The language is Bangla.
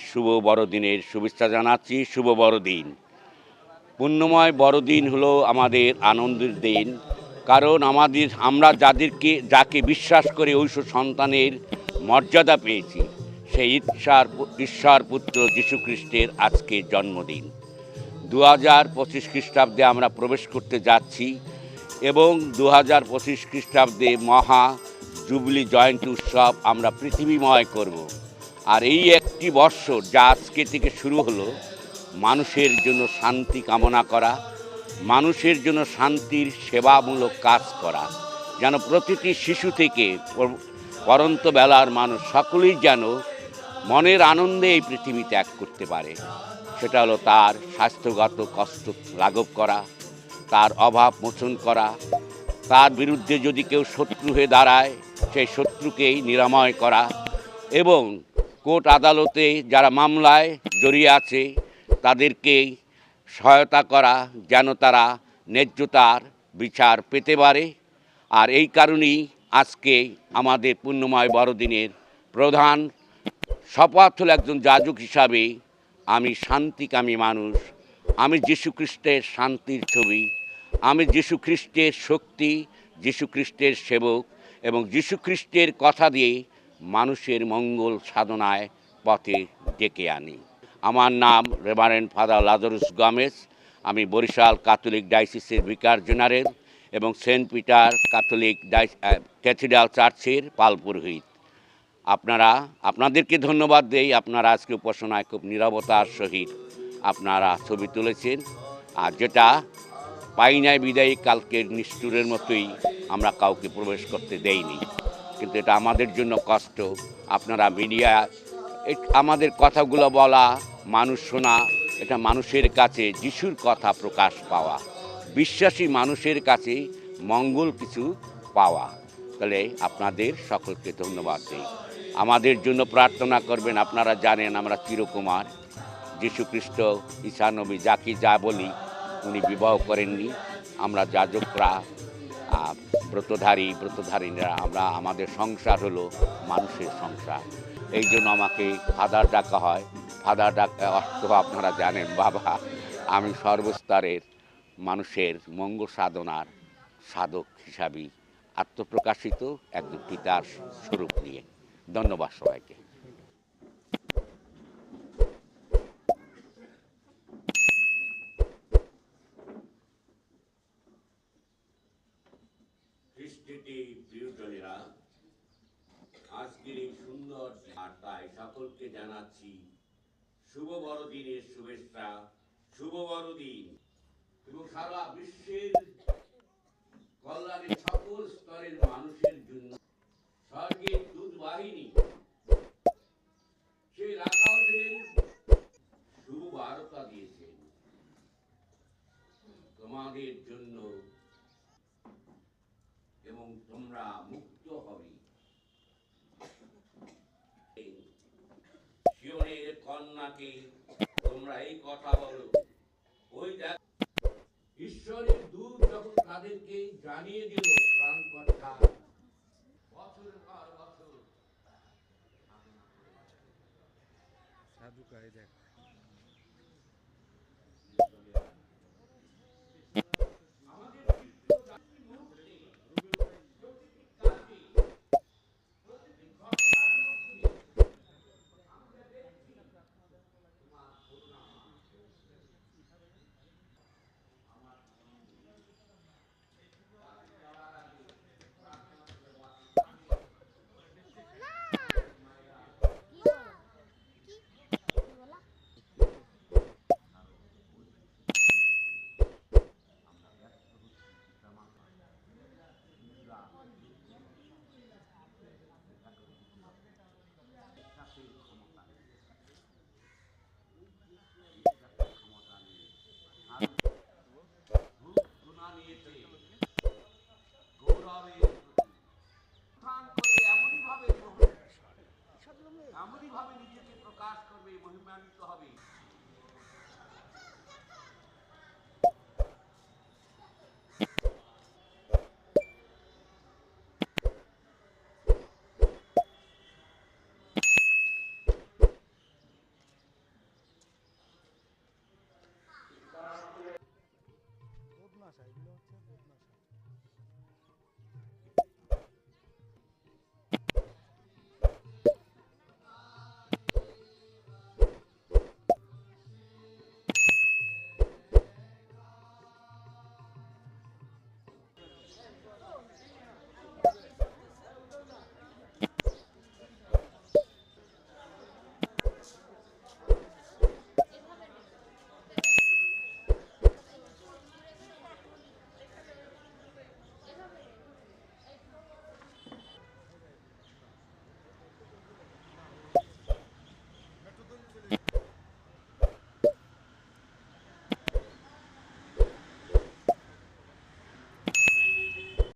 শুভ বড়দিনের শুভেচ্ছা জানাচ্ছি, শুভ বড়দিন। পুণ্যময় বড়দিন হলো আমাদের আনন্দের দিন, কারণ আমাদের, আমরা যাদেরকে, যাকে বিশ্বাস করে ঐশ সন্তানের মর্যাদা পেয়েছি, সেই ঈশ্বর ঈশ্বর পুত্র যীশুখ্রিস্টের আজকে জন্মদিন। দু হাজার পঁচিশ খ্রিস্টাব্দে আমরা প্রবেশ করতে যাচ্ছি এবং দু হাজার পঁচিশ খ্রিস্টাব্দে মহা জুবলি জয়ন্তী উৎসব আমরা পৃথিবীময় করব। আর এই একটি বৎসর যা আজকে থেকে শুরু হলো, মানুষের জন্য শান্তি কামনা করা, মানুষের জন্য শান্তির সেবামূলক কাজ করা, যেন প্রতিটি শিশু থেকে পর- পরন্ত বেলার মানুষ সকলেই যেন মনের আনন্দে এই পৃথিবী ত্যাগ করতে পারে। সেটা হলো তার স্বাস্থ্যগত কষ্ট লাঘব করা, তার অভাব মোচন করা, তার বিরুদ্ধে যদি কেউ শত্রু হয়ে দাঁড়ায়, সেই শত্রুকেই নিরাময় করা এবং কোর্ট আদালতে যারা মামলায় জড়িয়ে আছে তাদেরকে সহায়তা করা যেন তারা ন্যায্যতার বিচার পেতে পারে। আর এই কারণেই আজকে আমাদের পুণ্যময় বড়দিনের প্রধান শপথ হল একজন যাজক হিসাবে আমি শান্তিকামী মানুষ, আমি যীশুখ্রিস্টের শান্তির ছবি, আমি যীশুখ্রিস্টের শক্তি, যীশুখ্রিস্টের সেবক এবং যীশুখ্রিস্টের কথা দিয়ে মানুষের মঙ্গল সাধনায় পথে ডেকে আনি। আমার নাম রেভারেন্ড ফাদার লাজারুস গমেজ। আমি বরিশাল কাথলিক ডাইসিসের ভিকার জেনারেল এবং সেন্ট পিটার কাথলিক ডাই ক্যাথিড্রাল চার্চের পালপুরোহিত আপনারা, আপনাদেরকে ধন্যবাদ দেই। আপনারা আজকে উপাসনায় খুব নিরবতার সহিত আপনারা ছবি তুলেছেন। আর যেটা পাই নাই বিদায়ী, কালকের নিষ্ঠুরের মতোই আমরা কাউকে প্রবেশ করতে দেইনি। কিন্তু এটা আমাদের জন্য কষ্ট। আপনারা মিডিয়া আমাদের কথাগুলো বলা, মানুষ শোনা, এটা মানুষের কাছে যিশুর কথা প্রকাশ পাওয়া, বিশ্বাসী মানুষের কাছে মঙ্গল কিছু পাওয়া। তাহলে আপনাদের সকলকে ধন্যবাদ দিই। আমাদের জন্য প্রার্থনা করবেন, আপনারা জানেন আমরা চিরকুমার যীশুখ্রিস্ট ঈশা নবী, যাকে যা বলি, উনি বিবাহ করেননি, আমরা যাজকরা ব্রতধারী ব্রতধারীরা আমরা, আমাদের সংসার হলো মানুষের সংসার। এই জন্য আমাকে ফাদার ডাকা হয়। ফাদার ডাকা অর্থ আপনারা জানেন, বাবা, আমি সর্বস্তরের মানুষের মঙ্গল সাধনার সাধক হিসাবেই আত্মপ্রকাশিত একজন পিতার স্বরূপ নিয়ে। ধন্যবাদ সবাইকে। আজকের সুন্দর বার্তায় সকলকে জানাচ্ছি শুভ বড়দিনের শুভেচ্ছা, শুভ বড়দিন। এবং সারা বিশ্বের কল্যাণে সকল স্তরের মানুষের জন্য স্বর্গের দূত বাহিনী, সেই রাখালদের শুভ বার্তা দিয়েছেন তোমাদের জন্য এবং তোমরা মুক্ত হবে। কন্যাকে তোমরা এই কথা বলো। ওই দেখ, ঈশ্বরের দূত যখন তাদেরকে জানিয়ে দিল প্রাণ কথা বছর পর বছর সাধু কায় দেখ।